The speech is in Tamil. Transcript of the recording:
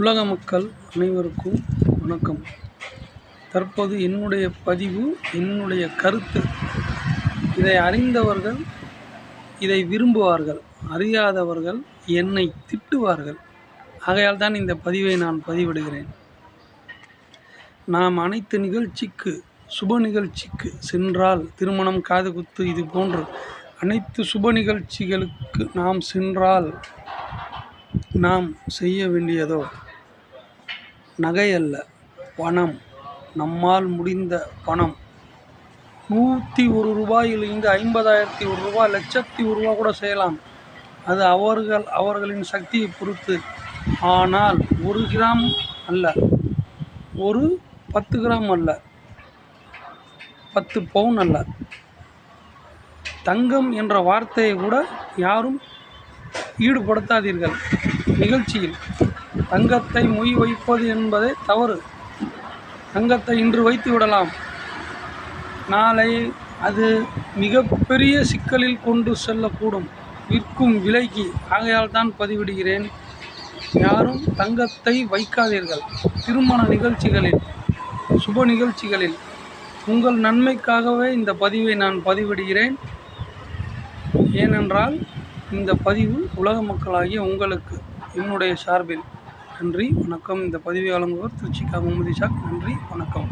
உலக மக்கள் அனைவருக்கும் வணக்கம். தற்போது என்னுடைய பதிவு என்னுடைய கருத்து. இதை அறிந்தவர்கள் இதை விரும்புவார்கள். அறியாதவர்கள் என்னை திட்டுவார்கள். ஆகையால் தான் இந்த பதிவை நான் பதிவிடுகிறேன். நாம் அனைத்து நிகழ்ச்சிக்கு சுப நிகழ்ச்சிக்கு சென்றால் திருமணம் காதுகுத்து இது போன்று அனைத்து சுப நிகழ்ச்சிகளுக்கு நாம் சென்றால் நாம் செய்ய வேண்டியதோ? நகை அல்ல பணம். நம்மால் முடிந்த பணம். நூற்றி ஒரு ரூபாயிலிருந்து ஐம்பதாயிரத்தி ஒரு ரூபாய் லட்சத்தி ஒரு ரூபா கூட செய்யலாம். அது அவர்கள் அவர்களின் சக்தியை பொறுத்து. ஆனால் ஒரு கிராம் அல்ல. ஒரு பத்து கிராம் அல்ல. பத்து பவுன் அல்ல. தங்கம் என்ற வார்த்தையை கூட யாரும் ஈடுபடுத்தாதீர்கள். நிகழ்ச்சியில் தங்கத்தை மொய் வைப்பது என்பதே தவறு. தங்கத்தை இன்று வைத்து விடலாம். நாளை அது மிகப்பெரிய சிக்கலில் கொண்டு செல்லக்கூடும். விற்கும் விலைக்கு. ஆகையால் தான் பதிவிடுகிறேன். யாரும் தங்கத்தை வைக்காதீர்கள். திருமண நிகழ்ச்சிகளில் சுப நிகழ்ச்சிகளில். உங்கள் நன்மைக்காகவே இந்த பதிவை நான் பதிவிடுகிறேன். ஏனென்றால் இந்த பதிவு உலக மக்களாகிய உங்களுக்கு என்னுடைய சார்பில். நன்றி. வணக்கம். இந்த பதிவை வழங்குவோர் திருச்சி முகமது ஷாக் நன்றி. வணக்கம்.